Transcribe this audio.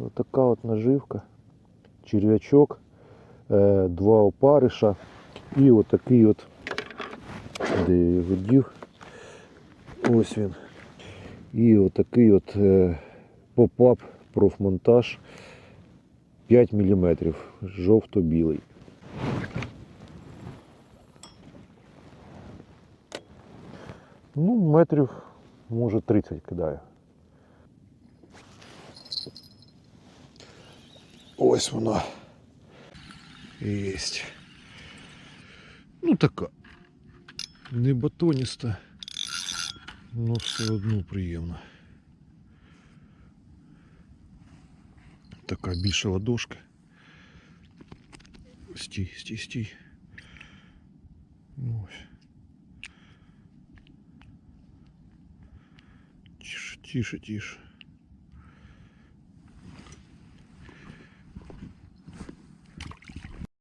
Отака от наживка, черв'ячок, е, два опариша і отакий от, де я його дів. Ось він. І отакий от е, поп-ап профмонтаж 5 мм, жовто-білий. Ну, метрів, може, 30 кидаю. Ось вона. Єсть. Ну така. Не батоніста. Ну все одно приємно. Така більша ладошка. Стій, стій, стій. Ось. Тише, тише, тише.